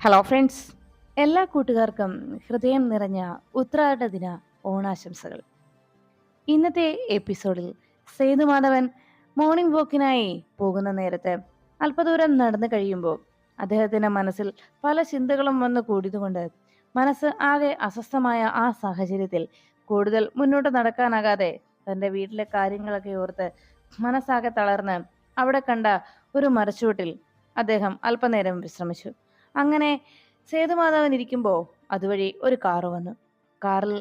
Hello friends എല്ലാ കൂട്ടുകാർക്കും ഹൃദയം നിറഞ്ഞ ഉത്രാട ദിന ഓണാശംസകൾ. ഇന്നത്തെ എപ്പിസോഡിൽ സേതുമാധവൻ മോർണിംഗ് വോക്കിനായി പോകുന്ന നേരത്തെ അല്പദൂരം നടന്നു കഴിയുമ്പോൾ അദ്ദേഹത്തിന്റെ മനസ്സിൽ പല ചിന്തകളും വന്നു കൂടിയതുകൊണ്ട് മനസ്സ് ആകെ അസ്വസ്ഥമായ ആ സാഹചര്യത്തിൽ കൂടുതൽ മുന്നോട്ട് നടക്കാനാകാതെ തന്റെ വീട്ടിലെ കാര്യങ്ങളൊക്കെ ഓർത്ത് മനസ്സാകെ തളർന്ന് അവിടെ കണ്ട ഒരു മരച്ചുവട്ടിൽ അദ്ദേഹം അല്പനേരം വിശ്രമിച്ചു. അങ്ങനെ സേതുമാധവൻ ഇരിക്കുമ്പോൾ അതുവഴി ഒരു കാറ് വന്നു. കാറിൽ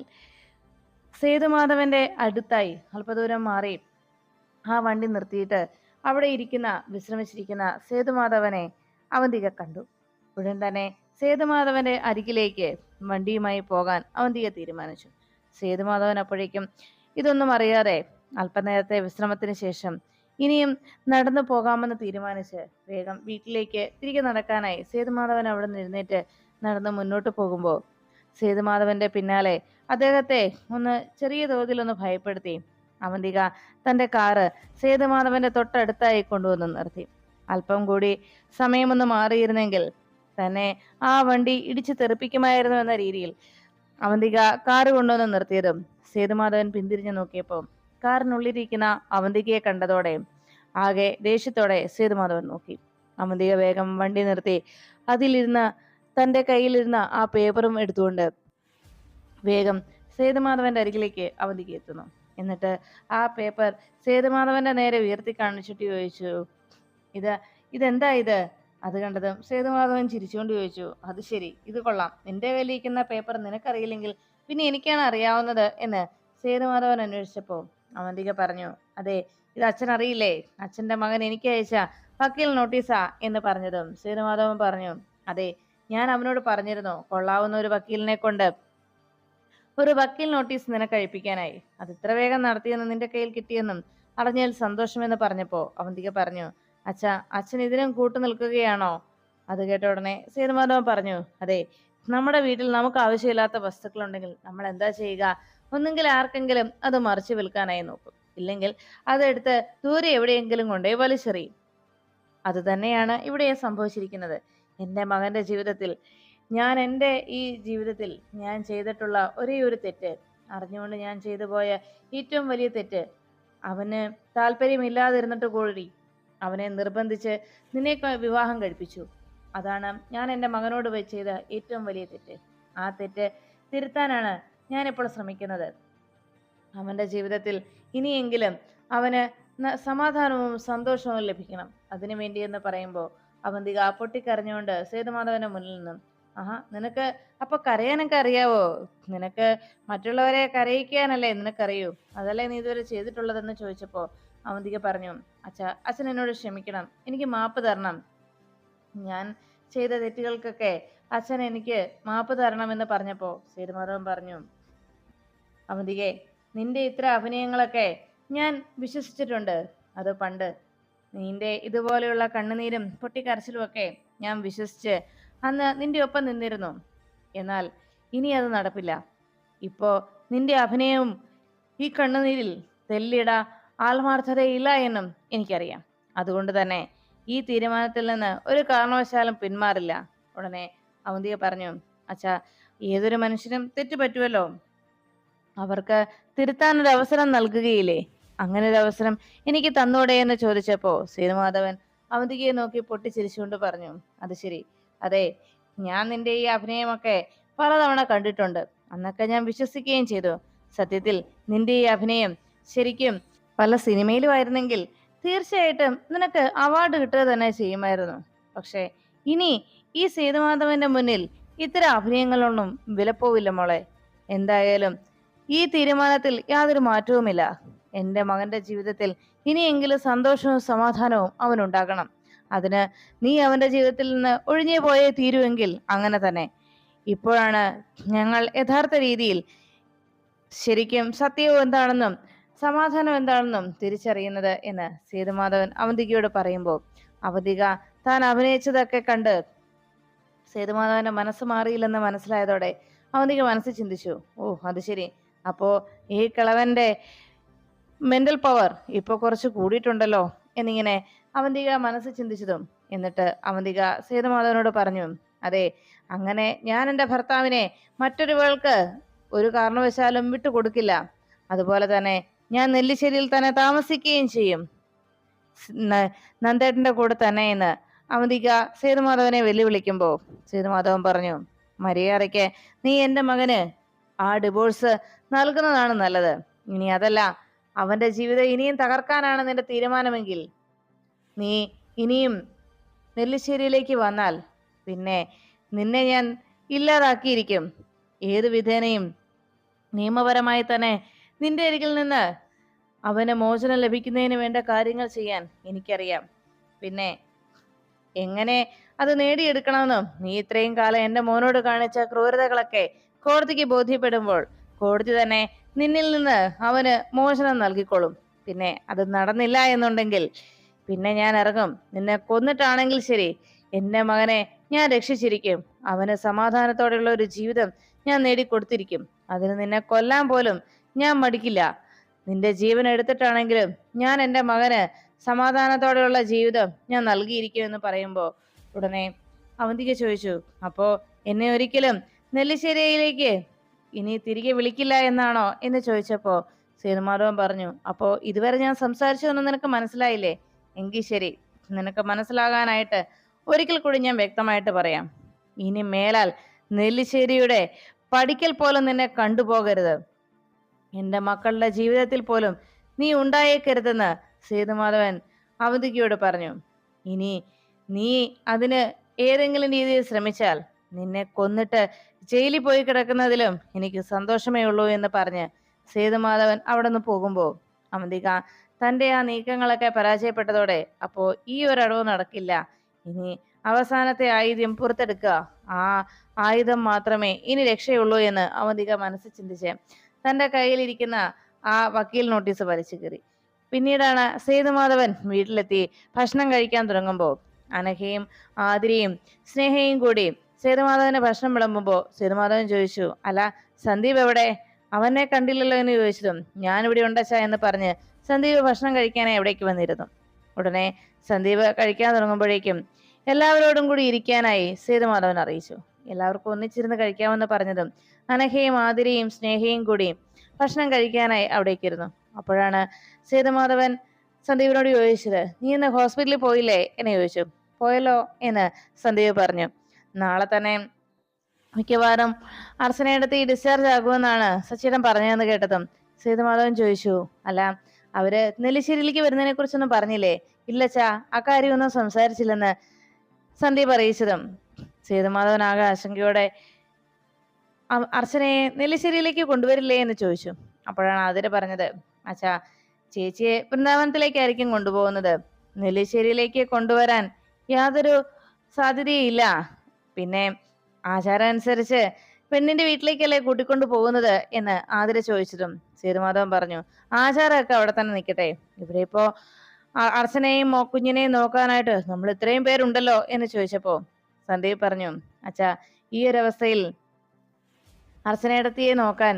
സേതുമാധവന്റെ അടുത്തായി അല്പദൂരം മാറി ആ വണ്ടി നിർത്തിയിട്ട് അവിടെ ഇരിക്കുന്ന വിശ്രമിച്ചിരിക്കുന്ന സേതുമാധവനെ അവൻ അവന്തിക കണ്ടു. ഉടൻ തന്നെ സേതുമാധവന്റെ അരികിലേക്ക് വണ്ടിയുമായി പോകാൻ അവന്തിക തീരുമാനിച്ചു. സേതുമാധവൻ അപ്പോഴേക്കും ഇതൊന്നും അറിയാതെ അല്പനേരത്തെ വിശ്രമത്തിന് ശേഷം ഇനിയും നടന്നു പോകാമെന്ന് തീരുമാനിച്ച് വേഗം വീട്ടിലേക്ക് തിരികെ നടക്കാനായി സേതുമാധവൻ അവിടെ നിന്ന് എഴുന്നേറ്റ് നടന്ന് മുന്നോട്ട് പോകുമ്പോൾ സേതുമാധവന്റെ പിന്നാലെ അദ്ദേഹത്തെ ഒന്ന് ചെറിയ തോതിൽ ഒന്ന് ഭയപ്പെടുത്തി. അവന്തിക തന്റെ കാറ് സേതുമാധവന്റെ തൊട്ടടുത്തായി കൊണ്ടുവന്ന് നിർത്തി. അല്പം കൂടി സമയമൊന്ന് മാറിയിരുന്നെങ്കിൽ തന്നെ ആ വണ്ടി ഇടിച്ചു തെറിപ്പിക്കുമായിരുന്നു എന്ന രീതിയിൽ അവന്തിക കാറ് കൊണ്ടുവന്ന് നിർത്തിയതും സേതുമാധവൻ പിന്തിരിഞ്ഞു നോക്കിയപ്പോൾ കാറിനുള്ളിരിക്കുന്ന അവന്തികയെ കണ്ടതോടെ ആകെ ദേഷ്യത്തോടെ സേതുമാധവൻ നോക്കി. അവന്തിക വേഗം വണ്ടി നിർത്തി അതിലിരുന്ന് തന്റെ കയ്യിലിരുന്ന ആ പേപ്പറും എടുത്തുകൊണ്ട് വേഗം സേതുമാധവന്റെ അരികിലേക്ക് അവന്തിക എത്തുന്നു. എന്നിട്ട് ആ പേപ്പർ സേതുമാധവന്റെ നേരെ ഉയർത്തി കാണിച്ചിട്ട് ചോദിച്ചു ഇത് ഇതെന്താ ഇത്? അത് കണ്ടതും സേതുമാധവൻ ചിരിച്ചുകൊണ്ട് ചോദിച്ചു അത് ശരി ഇത് കൊള്ളാം. നിന്റെ കയ്യിലിരിക്കുന്ന പേപ്പർ നിനക്കറിയില്ലെങ്കിൽ പിന്നെ എനിക്കാണ് അറിയാവുന്നത് എന്ന് സേതുമാധവൻ അന്വേഷിച്ചപ്പോൾ അവന്തിക പറഞ്ഞു അതെ ഇത് അച്ഛൻ അറിയില്ലേ? അച്ഛന്റെ മകൻ എനിക്ക് അയച്ച വക്കീൽ നോട്ടീസാ എന്ന് പറഞ്ഞതും സേതുമാധവൻ പറഞ്ഞു അതെ ഞാൻ അവനോട് പറഞ്ഞിരുന്നു കൊള്ളാവുന്ന ഒരു വക്കീലിനെ കൊണ്ട് ഒരു വക്കീൽ നോട്ടീസ് നിനക്ക് അഴിപ്പിക്കാനായി അത് ഇത്ര വേഗം നടത്തിയെന്ന് നിന്റെ കയ്യിൽ കിട്ടിയെന്നും അറിഞ്ഞാൽ സന്തോഷമെന്ന് പറഞ്ഞപ്പോ അവന്തിക പറഞ്ഞു അച്ഛ അച്ഛൻ ഇതിനും കൂട്ടു നിൽക്കുകയാണോ? അത് കേട്ട ഉടനെ സേതുമാധവൻ പറഞ്ഞു അതെ നമ്മുടെ വീട്ടിൽ നമുക്ക് ആവശ്യമില്ലാത്ത വസ്തുക്കളുണ്ടെങ്കിൽ നമ്മൾ എന്താ ചെയ്യുക? ഒന്നെങ്കിൽ ആർക്കെങ്കിലും അത് മറിച്ച് വിൽക്കാനായി നോക്കും. ഇല്ലെങ്കിൽ അതെടുത്ത് ദൂരെ എവിടെയെങ്കിലും കൊണ്ടേ വലിച്ചെറിയും. അത് തന്നെയാണ് ഇവിടെ സംഭവിച്ചിരിക്കുന്നത്. എന്റെ മകന്റെ ജീവിതത്തിൽ ഞാൻ എന്റെ ഈ ജീവിതത്തിൽ ഞാൻ ചെയ്തിട്ടുള്ള ഒരേ ഒരു തെറ്റ് അറിഞ്ഞുകൊണ്ട് ഞാൻ ചെയ്തു പോയ ഏറ്റവും വലിയ തെറ്റ് അവന് താല്പര്യമില്ലാതിരുന്നിട്ട് കൂടി അവനെ നിർബന്ധിച്ച് നിന്നെ വിവാഹം കഴിപ്പിച്ചു. അതാണ് ഞാൻ എന്റെ മകനോട് ചെയ്ത ഏറ്റവും വലിയ തെറ്റ്. ആ തെറ്റ് തിരുത്താനാണ് ഞാനിപ്പോൾ ശ്രമിക്കുന്നത്. അവന്റെ ജീവിതത്തിൽ ഇനിയെങ്കിലും അവന് സമാധാനവും സന്തോഷവും ലഭിക്കണം. അതിനു വേണ്ടി എന്ന് പറയുമ്പോൾ അവന്തിക പൊട്ടിക്കരഞ്ഞുകൊണ്ട് സേതുമാധവന്റെ മുന്നിൽ നിന്നും ആഹാ നിനക്ക് അപ്പൊ കരയാനൊക്കെ അറിയാവോ? നിനക്ക് മറ്റുള്ളവരെ കരയിക്കാനല്ലേ നിനക്കറിയൂ? അതല്ലേ നീ ഇതുവരെ ചെയ്തിട്ടുള്ളതെന്ന് ചോദിച്ചപ്പോ അവന്തിക പറഞ്ഞു അച്ഛ അച്ഛൻ എന്നോട് ക്ഷമിക്കണം. എനിക്ക് മാപ്പ് തരണം. ഞാൻ ചെയ്ത തെറ്റുകൾക്കൊക്കെ അച്ഛൻ എനിക്ക് മാപ്പ് തരണമെന്ന് പറഞ്ഞപ്പോൾ സേതുമാധവൻ പറഞ്ഞു അവന്തികെ നിന്റെ ഇത്ര അഭിനയങ്ങളൊക്കെ ഞാൻ വിശ്വസിച്ചിട്ടുണ്ട്. അത് പണ്ട് നിന്റെ ഇതുപോലെയുള്ള കണ്ണുനീരും പൊട്ടിക്കരച്ചിലുമൊക്കെ ഞാൻ വിശ്വസിച്ച് അന്ന് നിന്റെ ഒപ്പം നിന്നിരുന്നു. എന്നാൽ ഇനി അത് നടപ്പില്ല. ഇപ്പോ നിന്റെ അഭിനയവും ഈ കണ്ണുനീരിൽ തെല്ലിട ആത്മാർത്ഥതയില്ല എന്നും എനിക്കറിയാം. അതുകൊണ്ട് തന്നെ ഈ തീരുമാനത്തിൽ നിന്ന് ഒരു കാരണവശാലും പിന്മാറില്ല. ഉടനെ അവന്തിക പറഞ്ഞു അച്ഛാ ഏതൊരു മനുഷ്യനും തെറ്റ് പറ്റുമല്ലോ അവർക്ക് തിരുത്താനൊരു അവസരം നൽകുകയില്ലേ? അങ്ങനെ ഒരു അവസരം എനിക്ക് തന്നൂടെ എന്ന് ചോദിച്ചപ്പോ ശ്രീമാധവൻ അവന്തികയെ നോക്കി പൊട്ടിച്ചിരിച്ചുകൊണ്ട് പറഞ്ഞു അത് ശരി. അതെ ഞാൻ നിന്റെ ഈ അഭിനയമൊക്കെ പലതവണ കണ്ടിട്ടുണ്ട്. അന്നൊക്കെ ഞാൻ വിശ്വസിക്കുകയും ചെയ്തു. സത്യത്തിൽ നിന്റെ ഈ അഭിനയം ശരിക്കും പല സിനിമയിലും ആയിരുന്നെങ്കിൽ തീർച്ചയായിട്ടും നിനക്ക് അവാർഡ് കിട്ടുക തന്നെ ചെയ്യുമായിരുന്നു. പക്ഷേ ഇനി ഈ സേതുമാധവന്റെ മുന്നിൽ ഇത്തരം അഭിനയങ്ങളൊന്നും വിലപ്പോവില്ല മോളെ. എന്തായാലും ഈ തീരുമാനത്തിൽ യാതൊരു മാറ്റവുമില്ല. എന്റെ മകന്റെ ജീവിതത്തിൽ ഇനിയെങ്കിലും സന്തോഷവും സമാധാനവും അവനുണ്ടാകണം. അതിന് നീ അവന്റെ ജീവിതത്തിൽ നിന്ന് ഒഴിഞ്ഞു പോയേ തീരുവെങ്കിൽ അങ്ങനെ തന്നെ. ഇപ്പോഴാണ് ഞങ്ങൾ യഥാർത്ഥ രീതിയിൽ ശരിക്കും സത്യവും എന്താണെന്നും സമാധാനം എന്താണെന്നും തിരിച്ചറിയുന്നത് എന്ന് സേതുമാധവൻ അവന്തികയോട് പറയുമ്പോൾ അവന്തിക താൻ അഭിനയിച്ചതൊക്കെ കണ്ട് സേതുമാധവന്റെ മനസ്സ് മാറിയില്ലെന്ന് മനസ്സിലായതോടെ അവന്തിക മനസ്സ് ചിന്തിച്ചു. ഓ അത് ശരി. അപ്പോ ഈ കിളവന്റെ മെന്റൽ പവർ ഇപ്പൊ കുറച്ച് കൂടിയിട്ടുണ്ടല്ലോ എന്നിങ്ങനെ അവന്തിക മനസ്സ് ചിന്തിച്ചതും. എന്നിട്ട് അവന്തിക സേതുമാധവനോട് പറഞ്ഞു അതെ അങ്ങനെ ഞാൻ എന്റെ ഭർത്താവിനെ മറ്റൊരുവൾക്ക് ഒരു കാരണവശാലും വിട്ടുകൊടുക്കില്ല അതുപോലെ തന്നെ ഞാൻ നെല്ലിശ്ശേരിയിൽ തന്നെ താമസിക്കുകയും ചെയ്യും. നന്ദേട്ടന്റെ കൂടെ തന്നെ എന്ന് അവന്തിക സേതുമാധവനെ വെല്ലുവിളിക്കുമ്പോൾ സേതുമാധവൻ പറഞ്ഞു മര്യാദയ്ക്ക് നീ എന്റെ മകന് ആ ഡിവോഴ്സ് നൽകുന്നതാണ് നല്ലത്. ഇനി അതല്ല അവന്റെ ജീവിതം ഇനിയും തകർക്കാനാണ് നിന്റെ തീരുമാനമെങ്കിൽ. നീ ഇനിയും നെല്ലിശ്ശേരിയിലേക്ക് വന്നാൽ പിന്നെ നിന്നെ ഞാൻ ഇല്ലാതാക്കിയിരിക്കും. ഏതു വിധേനയും നിയമപരമായി തന്നെ നിന്റെ അരികിൽ നിന്ന് അവന് മോചനം ലഭിക്കുന്നതിന് വേണ്ട കാര്യങ്ങൾ ചെയ്യാൻ എനിക്കറിയാം. പിന്നെ എങ്ങനെ അത് നേടിയെടുക്കണമെന്നും നീ ഇത്രയും കാലം എന്റെ മോനോട് കാണിച്ച ക്രൂരതകളൊക്കെ കോടതിക്ക് ബോധ്യപ്പെടുമ്പോൾ കോടതി തന്നെ നിന്നിൽ നിന്ന് അവന് മോചനം നൽകിക്കൊള്ളും. പിന്നെ അത് നടന്നില്ല എന്നുണ്ടെങ്കിൽ പിന്നെ ഞാൻ ഇറങ്ങും. നിന്നെ കൊന്നിട്ടാണെങ്കിൽ ശരി. എന്റെ മകനെ ഞാൻ രക്ഷിച്ചിരിക്കും. അവന് സമാധാനത്തോടെയുള്ള ഒരു ജീവിതം ഞാൻ നേടിക്കൊടുത്തിരിക്കും. അതിന് നിന്നെ കൊല്ലാൻ പോലും ഞാൻ മടിക്കില്ല. നിന്റെ ജീവൻ എടുത്തിട്ടാണെങ്കിലും ഞാൻ എന്റെ മകന് സമാധാനത്തോടെയുള്ള ജീവിതം ഞാൻ നൽകിയിരിക്കും എന്ന് പറയുമ്പോൾ ഉടനെ അവന്തിക ചോദിച്ചു അപ്പോ എന്നെ ഒരിക്കലും നെല്ലിശ്ശേരിയിലേക്ക്. ഇനി തിരികെ വിളിക്കില്ല എന്നാണോ? എന്ന് ചോദിച്ചപ്പോ സേതുമാധവൻ പറഞ്ഞു അപ്പോ ഇതുവരെ ഞാൻ സംസാരിച്ചതൊന്നും നിനക്ക് മനസ്സിലായില്ലേ? എങ്കിൽ ശരി നിനക്ക് മനസ്സിലാകാനായിട്ട് ഒരിക്കൽ കൂടി ഞാൻ വ്യക്തമായിട്ട് പറയാം. ഇനി മേലാൽ നെല്ലിശ്ശേരിയുടെ പഠിക്കൽ പോലും നിന്നെ കണ്ടുപോകരുത്. എന്റെ മക്കളുടെ ജീവിതത്തിൽ പോലും നീ ഉണ്ടായേക്കരുതെന്ന് സേതുമാധവൻ അവന്തികയോട് പറഞ്ഞു. ഇനി നീ അതിന് ഏതെങ്കിലും രീതിയിൽ ശ്രമിച്ചാൽ നിന്നെ കൊന്നിട്ട് ജയിലിൽ പോയി കിടക്കുന്നതിലും എനിക്ക് സന്തോഷമേ ഉള്ളൂ എന്ന് പറഞ്ഞ് സേതുമാധവൻ അവിടെ നിന്ന് പോകുമ്പോൾ അവന്തിക തന്റെ ആ നീക്കങ്ങളൊക്കെ പരാജയപ്പെട്ടതോടെ അപ്പോൾ ഈ ഒരടവ് നടക്കില്ല. ഇനി അവസാനത്തെ ആയുധം പുറത്തെടുക്കുക. ആ ആയുധം മാത്രമേ ഇനി രക്ഷയുള്ളൂ എന്ന് അവന്തിക മനസ്സിൽ ചിന്തിച്ച് തന്റെ കയ്യിലിരിക്കുന്ന ആ വക്കീൽ നോട്ടീസ് വലിച്ചു കയറി പിന്നീടാണ് സേതുമാധവൻ വീട്ടിലെത്തി ഭക്ഷണം കഴിക്കാൻ തുടങ്ങുമ്പോൾ അനഘയും ആതിരയും സ്നേഹയും കൂടി സേതുമാധവന് ഭക്ഷണം വിളമ്പുമ്പോൾ സേതുമാധവൻ ചോദിച്ചു അല്ല സന്ദീപ് എവിടെ? അവനെ കണ്ടില്ലല്ലോ എന്ന് ചോദിച്ചതും ഞാൻ ഇവിടെ ഉണ്ടച്ച എന്ന് പറഞ്ഞ് സന്ദീപ് ഭക്ഷണം കഴിക്കാനായി എവിടേക്ക് വന്നിരുന്നു. ഉടനെ സന്ദീപ് കഴിക്കാൻ തുടങ്ങുമ്പോഴേക്കും എല്ലാവരോടും കൂടി ഇരിക്കാനായി സേതുമാധവൻ അറിയിച്ചു. എല്ലാവർക്കും ഒന്നിച്ചിരുന്ന് കഴിക്കാമെന്ന് പറഞ്ഞതും അനഘയും ആതിരയും സ്നേഹയും കൂടി ഭക്ഷണം കഴിക്കാനായി അവിടേക്ക് ഇരുന്നു അപ്പോഴാണ് സേതുമാധവൻ സന്ദീപിനോട് ചോദിച്ചത് നീ ഇന്ന് ഹോസ്പിറ്റലിൽ പോയില്ലേ? എന്ന് ചോദിച്ചു. പോയല്ലോ എന്ന് സന്ദീപ് പറഞ്ഞു. നാളെ തന്നെ മിക്കവാറും അർച്ചനയിടത്ത് ഡിസ്ചാർജ് ആകുമെന്നാണ് സച്ചിടൻ പറഞ്ഞതെന്ന് കേട്ടതും. സീതമാധവൻ ചോദിച്ചു അല്ല അവർ നെല്ലിശ്ശേരിയിലേക്ക് വരുന്നതിനെ കുറിച്ചൊന്നും പറഞ്ഞില്ലേ? ഇല്ലച്ചാ അക്കാര്യമൊന്നും സംസാരിച്ചില്ലെന്ന് സന്ദീപ് അറിയിച്ചതും. സീതമാധവൻ ആകെ ആശങ്കയോടെ അർച്ചനയെ നെല്ലിശ്ശേരിയിലേക്ക് കൊണ്ടുവരില്ലേ? എന്ന് ചോദിച്ചു. അപ്പോഴാണ് ആതിര പറഞ്ഞത് അച്ഛാ ചേച്ചിയെ വൃന്ദാവനത്തിലേക്കായിരിക്കും കൊണ്ടുപോകുന്നത്. നെല്ലിശ്ശേരിയിലേക്ക് കൊണ്ടുവരാൻ യാതൊരു സാധ്യതയില്ല പിന്നെ ആചാരം അനുസരിച്ച് പെണ്ണിന്റെ വീട്ടിലേക്കല്ലേ കൂട്ടിക്കൊണ്ടു പോകുന്നത് എന്ന് ആതിര ചോദിച്ചതും സേതുമാധവൻ പറഞ്ഞു ആചാരമൊക്കെ അവിടെ തന്നെ നിൽക്കട്ടെ. ഇവിടെ ഇപ്പോ അർച്ചനെയും കുഞ്ഞിനെയും നോക്കാനായിട്ട് നമ്മൾ ഇത്രയും പേരുണ്ടല്ലോ എന്ന് ചോദിച്ചപ്പോ സന്ദീപ് പറഞ്ഞു അച്ഛാ ഈ ഒരു അവസ്ഥയിൽ അർച്ചനയിടത്തിയെ നോക്കാൻ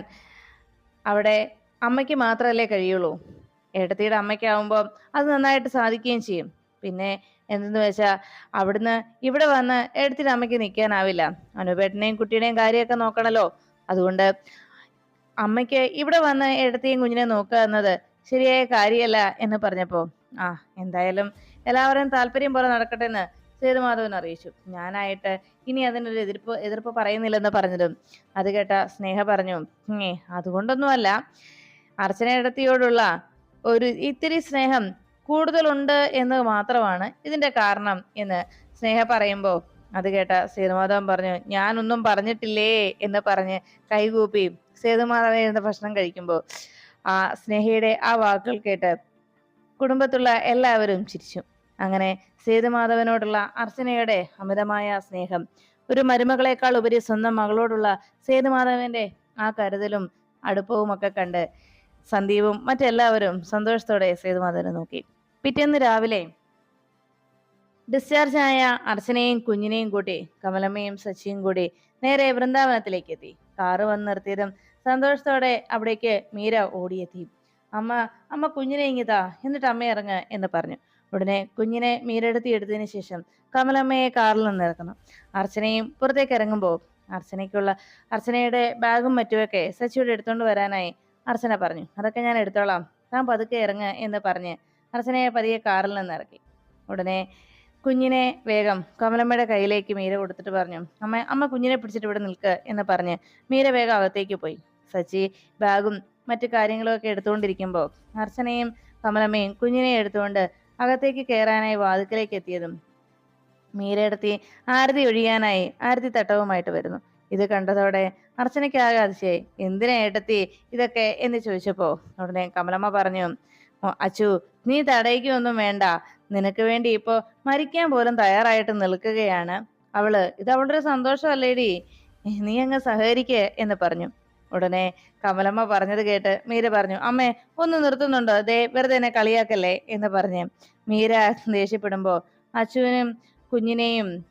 അവിടെ അമ്മയ്ക്ക് മാത്രമല്ലേ കഴിയുള്ളൂ. ഏട്ടത്തിയുടെ അമ്മയ്ക്കാവുമ്പോൾ അത് നന്നായിട്ട് സാധിക്കുകയും ചെയ്യും. പിന്നെ എന്തെന്ന് വെച്ചാൽ അവിടുന്ന് ഇവിടെ വന്ന് ഏടത്തിയുടെ അമ്മയ്ക്ക് നിൽക്കാനാവില്ല അനുപേട്ടനെയും കുട്ടിയുടെയും കാര്യമൊക്കെ നോക്കണല്ലോ. അതുകൊണ്ട് അമ്മയ്ക്ക് ഇവിടെ വന്ന് എടുത്തേയും കുഞ്ഞിനെ നോക്കുക എന്നത് ശരിയായ കാര്യമല്ല എന്ന് പറഞ്ഞപ്പോ ആ എന്തായാലും എല്ലാവരും താല്പര്യം പോലെ നടക്കട്ടെ എന്ന് സേതുമാധവൻ അറിയിച്ചു. ഞാനായിട്ട് ഇനി അതിനൊരു എതിർപ്പ് എതിർപ്പ് പറയുന്നില്ലെന്ന് പറഞ്ഞതും. അത് കേട്ട സ്നേഹ പറഞ്ഞു ഏ അതുകൊണ്ടൊന്നുമല്ല. അർച്ചന ഇടത്തിയോടുള്ള ഒരു ഇത്തിരി സ്നേഹം കൂടുതലുണ്ട് എന്ന് മാത്രമാണ് ഇതിന്റെ കാരണം എന്ന് സ്നേഹ പറയുമ്പോൾ അത് കേട്ട സേതുമാധവൻ പറഞ്ഞു ഞാനൊന്നും പറഞ്ഞിട്ടില്ലേ? എന്ന് പറഞ്ഞ് കൈകൂപ്പി സേതുമാധവൻ എന്ന ഭക്ഷണം കഴിക്കുമ്പോൾ ആ സ്നേഹയുടെ ആ വാക്കുകൾ കേട്ട് കുടുംബത്തുള്ള എല്ലാവരും ചിരിച്ചു. അങ്ങനെ സേതുമാധവനോടുള്ള അർച്ചനയുടെ അമിതമായ സ്നേഹം ഒരു മരുമകളെക്കാൾ ഉപരി സ്വന്തം മകളോടുള്ള സേതുമാധവന്റെ ആ കരുതലും അടുപ്പവും ഒക്കെ കണ്ട് സന്ദീപും മറ്റെല്ലാവരും സന്തോഷത്തോടെ സേതുമാധവനെ നോക്കി. പിറ്റേന്ന് രാവിലെ ഡിസ്ചാർജ് ആയ അർച്ചനയും കുഞ്ഞിനെയും കൂട്ടി കമലമ്മയും സച്ചിയും കൂടി നേരെ വൃന്ദാവനത്തിലേക്ക് എത്തി. കാറ് വന്ന് നിർത്തിയതും സന്തോഷത്തോടെ അവിടേക്ക് മീര ഓടിയെത്തി. അമ്മ അമ്മ കുഞ്ഞിനെ ഇങ്ങിതാ എന്നിട്ട് അമ്മ ഇറങ്ങ എന്ന് പറഞ്ഞു. ഉടനെ കുഞ്ഞിനെ മീരെടുത്തി എടുത്തതിന് ശേഷം കമലമ്മയെ കാറിൽ നിന്ന് ഇറക്കുന്നു. അർച്ചനയും പുറത്തേക്ക് ഇറങ്ങുമ്പോൾ അർച്ചനയ്ക്കുള്ള അർച്ചനയുടെ ബാഗും മറ്റുമൊക്കെ സച്ചിയുടെ എടുത്തുകൊണ്ട് വരാനായി അർച്ചന പറഞ്ഞു. അതൊക്കെ ഞാൻ എടുത്തോളാം. താൻ പതുക്കെ ഇറങ്ങ് എന്ന് പറഞ്ഞ് അർച്ചനയെ പതിയെ കാറിൽ നിന്ന് ഇറക്കി ഉടനെ കുഞ്ഞിനെ വേഗം കമലമ്മയുടെ കയ്യിലേക്ക് മീര കൊടുത്തിട്ട് പറഞ്ഞു അമ്മ അമ്മ കുഞ്ഞിനെ പിടിച്ചിട്ട് ഇവിടെ നിൽക്ക് എന്ന് പറഞ്ഞ് മീര വേഗം അകത്തേക്ക് പോയി. സച്ചി ബാഗും മറ്റു കാര്യങ്ങളൊക്കെ എടുത്തുകൊണ്ടിരിക്കുമ്പോൾ അർച്ചനയും കമലമ്മയും കുഞ്ഞിനെ എടുത്തുകൊണ്ട് അകത്തേക്ക് കയറാനായി വാതിക്കലേക്ക് എത്തിയതും മീരയെടുത്തി ആരതി ഒഴിയാനായി ആരതി തട്ടവുമായിട്ട് വരുന്നു. ഇത് കണ്ടതോടെ അർച്ചനയ്ക്കാകെ അതിശയായി. എന്തിനാ ഏട്ടത്തി ഇതൊക്കെ? എന്ന് ചോദിച്ചപ്പോ ഉടനെ കമലമ്മ പറഞ്ഞു "ഓ, അച്ചു നീ തടയിക്കൊന്നും വേണ്ട. നിനക്ക് വേണ്ടി ഇപ്പോ മരിക്കാൻ പോലും തയ്യാറായിട്ട് നിൽക്കുകയാണ്. അവൾ ഇത് അവളുടെ സന്തോഷമല്ലേടി? നീ അങ്ങ് സഹകരിക്കേ എന്ന് പറഞ്ഞു. ഉടനെ കമലമ്മ പറഞ്ഞത് കേട്ട് മീര പറഞ്ഞു അമ്മേ ഒന്ന് നിർത്തുന്നുണ്ടോ? ദേ വെറുതെ എന്നെ കളിയാക്കല്ലേ? എന്ന് പറഞ്ഞ് മീര ദേഷ്യപ്പെടുമ്പോ അച്ചുവിനും കുഞ്ഞിനെയും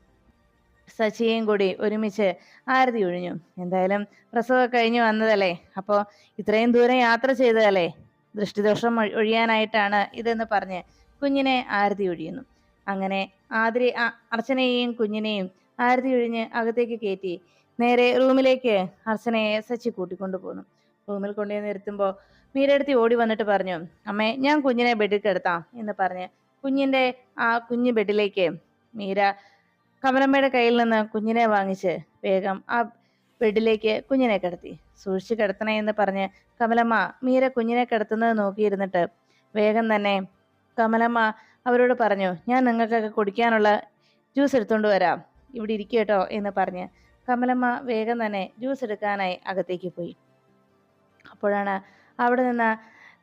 സച്ചിയെയും കൂടി ഒരുമിച്ച് ആരതി ഒഴിഞ്ഞു. എന്തായാലും പ്രസവം കഴിഞ്ഞു വന്നതല്ലേ? അപ്പോൾ ഇത്രയും ദൂരം യാത്ര ചെയ്തതല്ലേ? ദൃഷ്ടിദോഷം ഒഴിയാനായിട്ടാണ് ഇതെന്ന് പറഞ്ഞ് കുഞ്ഞിനെ ആരതി ഒഴിയുന്നു. അങ്ങനെ ആതിരി അർച്ചനയെയും കുഞ്ഞിനെയും ആരതി ഒഴിഞ്ഞ് അകത്തേക്ക് കയറ്റി നേരെ റൂമിലേക്ക് അർച്ചനയെ സച്ചി കൂട്ടിക്കൊണ്ടു പോന്നു. റൂമിൽ കൊണ്ടു നിർത്തുമ്പോൾ മീരടുത്തി ഓടി വന്നിട്ട് പറഞ്ഞു അമ്മേ ഞാൻ കുഞ്ഞിനെ ബെഡിൽ കിടത്താം എന്ന് പറഞ്ഞ് കുഞ്ഞിന്റെ ആ കുഞ്ഞു ബെഡിലേക്ക് മീര കമലമ്മയുടെ കയ്യിൽ നിന്ന് കുഞ്ഞിനെ വാങ്ങിച്ച് വേഗം ആ ബെഡിലേക്ക് കുഞ്ഞിനെ കിടത്തി. സൂക്ഷിച്ച് കിടത്തണേ എന്ന് പറഞ്ഞ് കമലമ്മ മീര കുഞ്ഞിനെ കിടത്തുന്നത് നോക്കിയിരുന്നിട്ട് വേഗം തന്നെ കമലമ്മ അവരോട് പറഞ്ഞു ഞാൻ നിങ്ങൾക്കൊക്കെ കുടിക്കാനുള്ള ജ്യൂസ് എടുത്തുകൊണ്ട് വരാം. ഇവിടെ ഇരിക്കട്ടോ എന്ന് പറഞ്ഞ് കമലമ്മ വേഗം തന്നെ ജ്യൂസ് എടുക്കാനായി അകത്തേക്ക് പോയി. അപ്പോഴാണ് അവിടെ നിന്ന്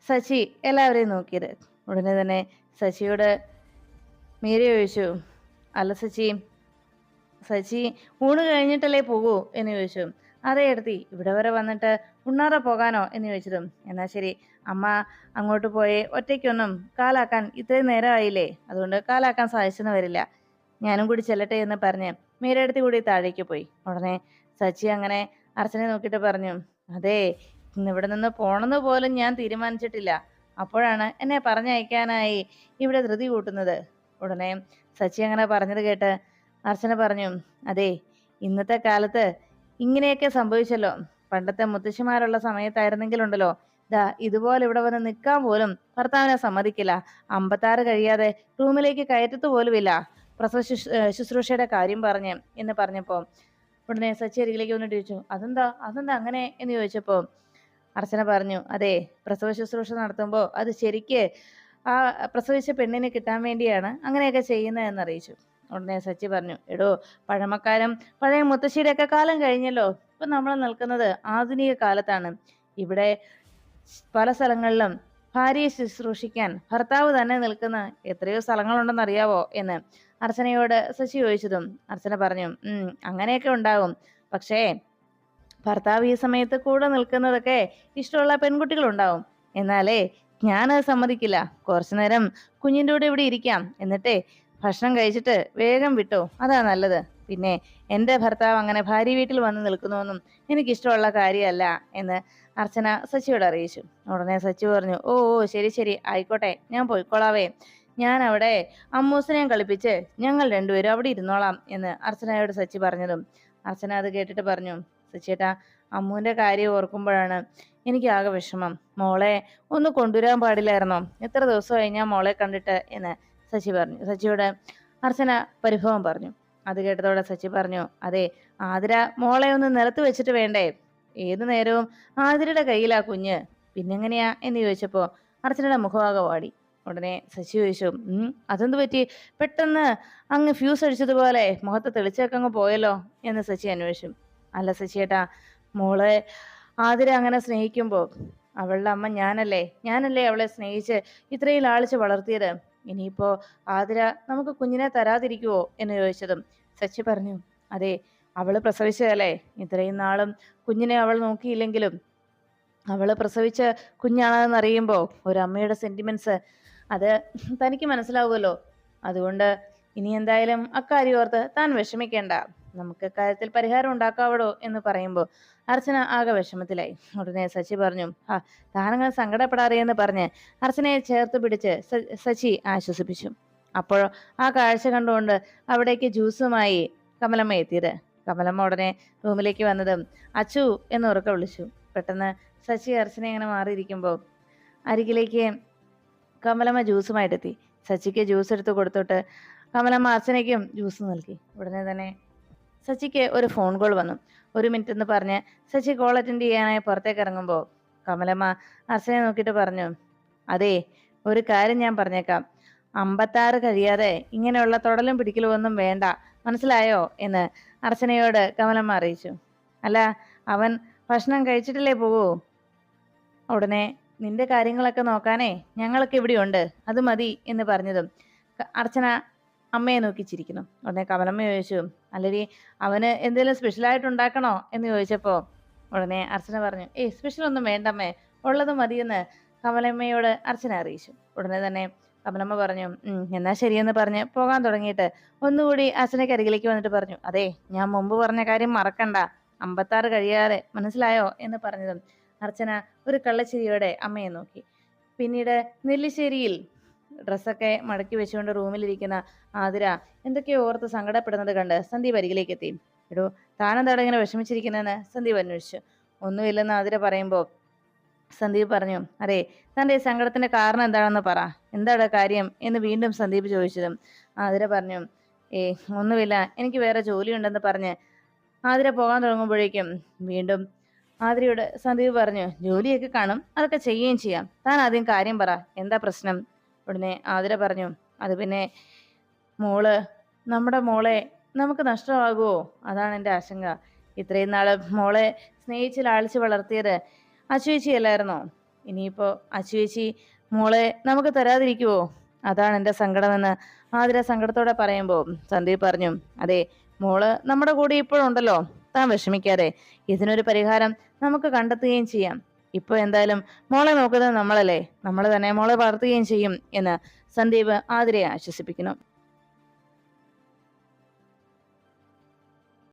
ശശി എല്ലാവരെയും നോക്കിയത്. ഉടനെ തന്നെ ശശിയോട് മീര ചോദിച്ചു അല്ല ശശി ശശി ഊണ് കഴിഞ്ഞിട്ടല്ലേ പോകൂ? എന്ന് ചോദിച്ചു. അതെ എടുത്തി. ഇവിടെ വരെ വന്നിട്ട് ഉണ്ണാറ പോകാനോ? എന്ന് ചോദിച്ചതും. എന്നാ ശരി. അമ്മ അങ്ങോട്ട് പോയി ഒറ്റയ്ക്കൊന്നും കാലാക്കാൻ ഇത്രയും നേരമായില്ലേ? അതുകൊണ്ട് കാലാക്കാൻ സാധിച്ചെന്ന് വരില്ല. ഞാനും കൂടി ചെല്ലട്ടെ എന്ന് പറഞ്ഞ് മീരടുത്ത് കൂടി താഴേക്ക് പോയി. ഉടനെ സച്ചി അങ്ങനെ അർച്ചനെ നോക്കിയിട്ട് പറഞ്ഞു അതെ ഇവിടെ നിന്ന് പോണെന്ന് പോലും ഞാൻ തീരുമാനിച്ചിട്ടില്ല. അപ്പോഴാണ് എന്നെ പറഞ്ഞയക്കാനായി ഇവിടെ ധൃതി കൂട്ടുന്നത്. ഉടനെ സച്ചി അങ്ങനെ പറഞ്ഞത് കേട്ട് അർച്ചന പറഞ്ഞു അതെ ഇന്നത്തെ കാലത്ത് ഇങ്ങനെയൊക്കെ സംഭവിച്ചല്ലോ. പണ്ടത്തെ മുത്തശ്ശിമാരുള്ള സമയത്തായിരുന്നെങ്കിലുണ്ടല്ലോ. ദാ ഇതുപോലെ ഇവിടെ വന്ന് നിൽക്കാൻ പോലും ഭർത്താവിനെ സമ്മതിക്കില്ല. അമ്പത്താറ് കഴിയാതെ റൂമിലേക്ക് കയറ്റത്ത് പോലുമില്ല. പ്രസവ ശുശ്രൂ- ശുശ്രൂഷയുടെ കാര്യം പറഞ്ഞ് എന്ന് പറഞ്ഞപ്പോൾ ഉടനെ സച്ചി അരികിലേക്ക് വന്നിട്ട് ചോദിച്ചു അതെന്താ? അതെന്താ അങ്ങനെ? എന്ന് ചോദിച്ചപ്പോൾ അർച്ചന പറഞ്ഞു അതെ പ്രസവ ശുശ്രൂഷ നടത്തുമ്പോൾ അത് ശരിക്ക് ആ പ്രസവിച്ച പെണ്ണിനെ കിട്ടാൻ വേണ്ടിയാണ് അങ്ങനെയൊക്കെ ചെയ്യുന്നതെന്ന് അറിയിച്ചു. ഉടനെ സച്ചി പറഞ്ഞു എടോ പഴമക്കാരൻ പഴയ മുത്തശ്ശിയുടെ ഒക്കെ കാലം കഴിഞ്ഞല്ലോ. ഇപ്പൊ നമ്മൾ നിൽക്കുന്നത് ആധുനിക കാലത്താണ്. ഇവിടെ പല സ്ഥലങ്ങളിലും ഭാര്യയെ ശുശ്രൂഷിക്കാൻ ഭർത്താവ് തന്നെ നിൽക്കുന്ന എത്രയോ സ്ഥലങ്ങളുണ്ടെന്ന് അറിയാവോ എന്ന് അർച്ചനയോട് ശശി ചോദിച്ചതും അർച്ചന പറഞ്ഞു ഉം അങ്ങനെയൊക്കെ ഉണ്ടാകും പക്ഷേ ഭർത്താവ് ഈ സമയത്ത് കൂടെ നിൽക്കുന്നതൊക്കെ ഇഷ്ടമുള്ള പെൺകുട്ടികളുണ്ടാവും. എന്നാലേ ഞാനത് സമ്മതിക്കില്ല. കുറച്ചു നേരം കുഞ്ഞിന്റെ കൂടെ ഇവിടെ ഇരിക്കാം. എന്നിട്ടേ ഭക്ഷണം കഴിച്ചിട്ട് വേഗം വിട്ടോ. അതാ നല്ലത്. പിന്നെ എന്റെ ഭർത്താവ് അങ്ങനെ ഭാര്യ വീട്ടിൽ വന്ന് നിൽക്കുന്നുവെന്നും എനിക്കിഷ്ടമുള്ള കാര്യമല്ല എന്ന് അർച്ചന സച്ചിയോട് അറിയിച്ചു. ഉടനെ സച്ചി പറഞ്ഞു ഓ ശരി ശരി ആയിക്കോട്ടെ ഞാൻ പോയിക്കോളാവേ. ഞാൻ അവിടെ അമ്മൂസിനെയും കളിപ്പിച്ച് ഞങ്ങൾ രണ്ടുപേരും അവിടെ ഇരുന്നോളാം എന്ന് അർച്ചനയോട് സച്ചി പറഞ്ഞതും. അർച്ചന അത് കേട്ടിട്ട് പറഞ്ഞു സച്ചിയേട്ടാ അമ്മുവിന്റെ കാര്യം ഓർക്കുമ്പോഴാണ് എനിക്ക് ആകെ വിഷമം. മോളെ ഒന്ന് കൊണ്ടുവരാൻ പാടില്ലായിരുന്നോ? എത്ര ദിവസമായി ഞാൻ മോളെ കണ്ടിട്ട്? എന്ന് സച്ചി പറഞ്ഞു. സച്ചിയോട് അർച്ചന പരിഭവം പറഞ്ഞു. അത് കേട്ടതോടെ സച്ചി പറഞ്ഞു അതെ ആതിര മോളെ ഒന്ന് നിലത്ത് വെച്ചിട്ട് വേണ്ടേ? ഏതു നേരവും ആതിരയുടെ കയ്യിലാ കുഞ്ഞ്. പിന്നെങ്ങനെയാ? എന്ന് ചോദിച്ചപ്പോ അർച്ചനയുടെ മുഖമാകെ വാടി. ഉടനെ ശശി ചോദിച്ചു അതെന്ത് പറ്റി? പെട്ടെന്ന് അങ്ങ് ഫ്യൂസ് അടിച്ചതുപോലെ മുഖത്ത് തെളിച്ചൊക്കെ അങ്ങ് പോയല്ലോ? എന്ന് ശശി അന്വേഷിച്ചു. അല്ല ശശിയേട്ടാ മോളെ ആതിര അങ്ങനെ സ്നേഹിക്കുമ്പോ അവളുടെ അമ്മ ഞാനല്ലേ? ഞാനല്ലേ അവളെ സ്നേഹിച്ച് ഇത്രയും ലാളിച്ച് വളർത്തിയത്? ഇനിയിപ്പോ ആതിര നമുക്ക് കുഞ്ഞിനെ തരാതിരിക്കുവോ എന്ന് ചോദിച്ചതും സച്ചി പറഞ്ഞു അതെ അവൾ പ്രസവിച്ചതല്ലേ? ഇത്രയും നാളും കുഞ്ഞിനെ അവൾ നോക്കിയില്ലെങ്കിലും അവൾ പ്രസവിച്ച കുഞ്ഞാണെന്ന് അറിയുമ്പോൾ അമ്മയുടെ സെന്റിമെന്റ്സ് അത് തനിക്ക് മനസ്സിലാവുമല്ലോ. അതുകൊണ്ട് ഇനി എന്തായാലും അക്കാര്യം ഓർത്ത് താൻ വിഷമിക്കേണ്ട. നമുക്ക് കാര്യത്തിൽ പരിഹാരം ഉണ്ടാക്കാവടോ? എന്ന് പറയുമ്പോൾ അർച്ചന ആകെ വിഷമത്തിലായി. ഉടനെ സച്ചി പറഞ്ഞു ആ താനങ്ങൾ സങ്കടപ്പെടാറേ എന്ന് പറഞ്ഞ് അർച്ചനയെ ചേർത്ത് പിടിച്ച് സച്ചി ആശ്വസിപ്പിച്ചു. അപ്പോൾ ആ കാഴ്ച കണ്ടുകൊണ്ട് അവിടേക്ക് ജ്യൂസുമായി കമലമ്മ എത്തിയത്. കമലമ്മ ഉടനെ റൂമിലേക്ക് വന്നതും അച്ചു എന്ന് ഉറക്കെ വിളിച്ചു. പെട്ടെന്ന് സച്ചി അർച്ചന ഇങ്ങനെ മാറിയിരിക്കുമ്പോൾ അരികിലേക്ക് കമലമ്മ ജ്യൂസുമായിട്ടെത്തി. സച്ചിക്ക് ജ്യൂസ് എടുത്ത് കൊടുത്തിട്ട് കമലമ്മ അർച്ചനയ്ക്കും ജ്യൂസ് നൽകി. ഉടനെ തന്നെ സച്ചിക്ക് ഒരു ഫോൺ കോൾ വന്നു. ഒരു മിനിറ്റ് എന്ന് പറഞ്ഞ് സച്ചി കോൾ അറ്റൻഡ് ചെയ്യാനായി പുറത്തേക്ക് ഇറങ്ങുമ്പോൾ കമലമ്മ അർച്ചനെ നോക്കിയിട്ട് പറഞ്ഞു അതെ ഒരു കാര്യം ഞാൻ പറഞ്ഞേക്കാം. അമ്പത്താറ് കഴിയാതെ ഇങ്ങനെയുള്ള തൊടലും പിടിക്കലും ഒന്നും വേണ്ട. മനസ്സിലായോ? എന്ന് അർച്ചനയോട് കമലമ്മ അറിയിച്ചു. അല്ല അവൻ ഭക്ഷണം കഴിച്ചിട്ടല്ലേ പോവൂ? ഉടനെ നിന്റെ കാര്യങ്ങളൊക്കെ നോക്കാനേ ഞങ്ങളൊക്കെ ഇവിടെയുണ്ട്. അത് മതി എന്ന് പറഞ്ഞതും. അർച്ചന അമ്മയെ നോക്കി ചിരിക്കുന്നു ഉടനെ കമലമ്മ ചോദിച്ചു അല്ലടി അവന് എന്തെങ്കിലും സ്പെഷ്യലായിട്ട് ഉണ്ടാക്കണോ? എന്ന് ചോദിച്ചപ്പോൾ ഉടനെ അർച്ചന പറഞ്ഞു ഏയ് സ്പെഷ്യൽ ഒന്നും വേണ്ടമ്മേ ഉള്ളത് മതിയെന്ന് കമലമ്മയോട് അർച്ചന അറിയിച്ചു. ഉടനെ തന്നെ കമലമ്മ പറഞ്ഞു "ഉം, എന്നാ ശരിയെന്ന് പറഞ്ഞ് പോകാൻ തുടങ്ങിയിട്ട് ഒന്നുകൂടി അർച്ചനയ്ക്ക് അരികിലേക്ക് വന്നിട്ട് പറഞ്ഞു അതെ ഞാൻ മുമ്പ് പറഞ്ഞ കാര്യം മറക്കണ്ട അമ്പത്താറ് കഴിയാതെ മനസ്സിലായോ? എന്ന് പറഞ്ഞതും അർച്ചന ഒരു കള്ളച്ചിരിയോടെ അമ്മയെ നോക്കി. പിന്നീട് നെല്ലിശ്ശേരിയിൽ ഡ്രസ്സൊക്കെ മടക്കി വെച്ചുകൊണ്ട് റൂമിലിരിക്കുന്ന ആതിര എന്തൊക്കെയോ ഓർത്ത് സങ്കടപ്പെടുന്നത് കണ്ട് സന്ദീപ് അരികിലേക്ക് എത്തി. എടോ താനെന്താണ് ഇങ്ങനെ വിഷമിച്ചിരിക്കുന്നതെന്ന് സന്ദീപ് അന്വേഷിച്ചു. ഒന്നുമില്ലെന്ന് ആതിര പറയുമ്പോൾ സന്ദീപ് പറഞ്ഞു അതെ തന്റെ ഈ സങ്കടത്തിന്റെ കാരണം എന്താണെന്ന് പറ. എന്താണ് കാര്യം? എന്ന് വീണ്ടും സന്ദീപ് ചോദിച്ചതും ആതിര പറഞ്ഞു ഏ ഒന്നുമില്ല. എനിക്ക് വേറെ ജോലിയുണ്ടെന്ന് പറഞ്ഞ് ആതിര പോകാൻ തുടങ്ങുമ്പോഴേക്കും വീണ്ടും ആതിരയോട് സന്ദീപ് പറഞ്ഞു ജോലിയൊക്കെ കാണും. അതൊക്കെ ചെയ്യുകയും ചെയ്യാം. താൻ ആദ്യം കാര്യം പറ. എന്താ പ്രശ്നം? ഉടനെ ആതിര പറഞ്ഞു അത് പിന്നെ മോൾ നമ്മുടെ മോളെ നമുക്ക് നഷ്ടമാകുമോ അതാണ് എന്റെ ആശങ്ക. ഇത്രയും നാൾ മോളെ സ്നേഹിച്ച് ലാളിച്ച് വളർത്തിയത് അച്ചുവേച്ചിയല്ലായിരുന്നോ ഇനിയിപ്പോൾ അച്ചുവേച്ചി മോളെ നമുക്ക് തരാതിരിക്കുമോ അതാണ് എന്റെ സങ്കടമെന്ന് ആതിര സങ്കടത്തോടെ പറയുമ്പോൾ സന്ദീപ് പറഞ്ഞു അതെ മോൾ നമ്മുടെ കൂടെ ഇപ്പോഴുണ്ടല്ലോ താൻ വിഷമിക്കാതെ. ഇതിനൊരു പരിഹാരം നമുക്ക് കണ്ടെത്തുകയും ചെയ്യാം. ഇപ്പോൾ എന്തായാലും മോളെ നോക്കുന്നത് നമ്മളല്ലേ? നമ്മൾ തന്നെ മോളെ വളർത്തുകയും ചെയ്യും എന്ന് സന്ദീപ് ആതിരയെ ആശ്വസിപ്പിക്കുന്നു.